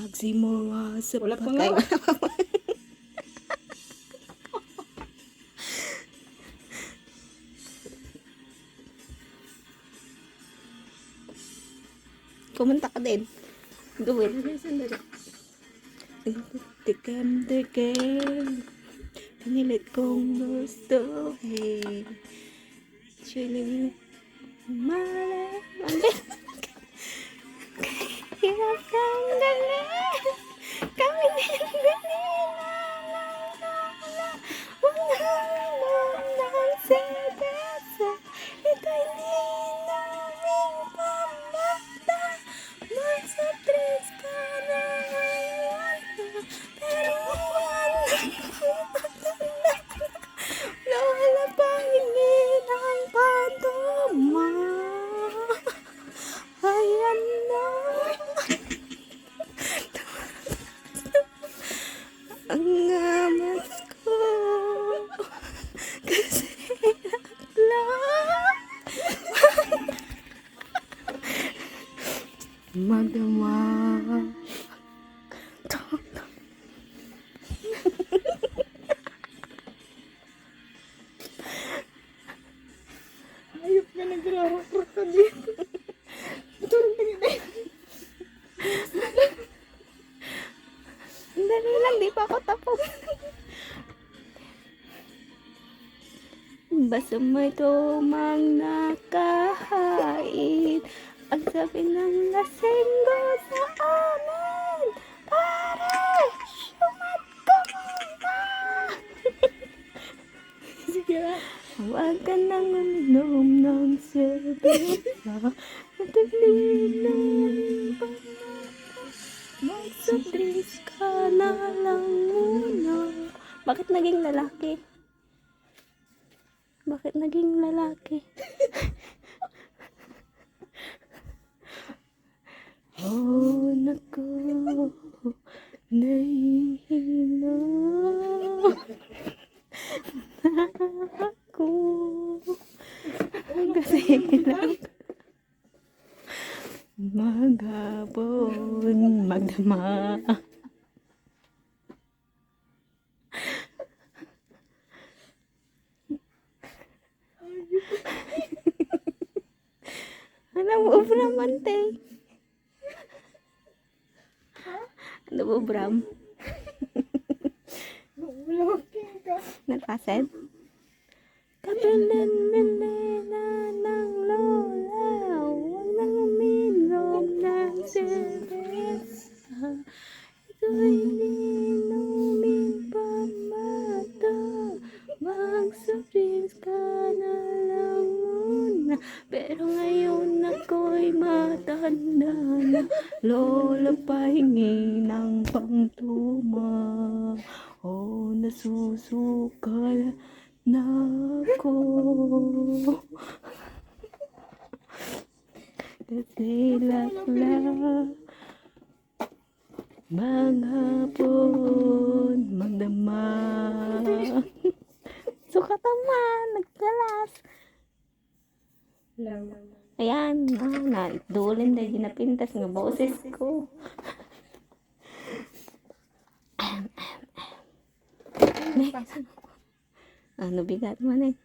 Magsimula sa Wala pa patay. nga. Kumanta ka din. Gawin. Sandali. Tikem, tikem. Pinilit kong gustuhin. Chilling. Mali. Mali. Magdama. Ayop ka nagrarap ka dito. Ka nila. Dali lang, di pa ako tapos. Basta may tumang nakahain Ang sabi ng lasenggo sa amin Pare, sumat ka muna Sige na. Huwag ka nang uminom ng serbesa At ininom pa Magsabris ka na lang muna Bakit naging lalaki? Bakit naging lalaki? oh, naku Nahihina Ako Kasi lang Maghapon Magdama Ano mo, Bram, ante? Ano mo, Bram? Nagpaset? Kapilan-milena ng Pero ngayon ako'y matanda na. Lola pahingi ng pangtuma. Oh, nasusukal na ako. Kasi lakla Maghapon Magdama. Sukataman Nagkalas Ayan, ah, na dulin dahil ginapintas nga boses ko. ano bigat mo na eh.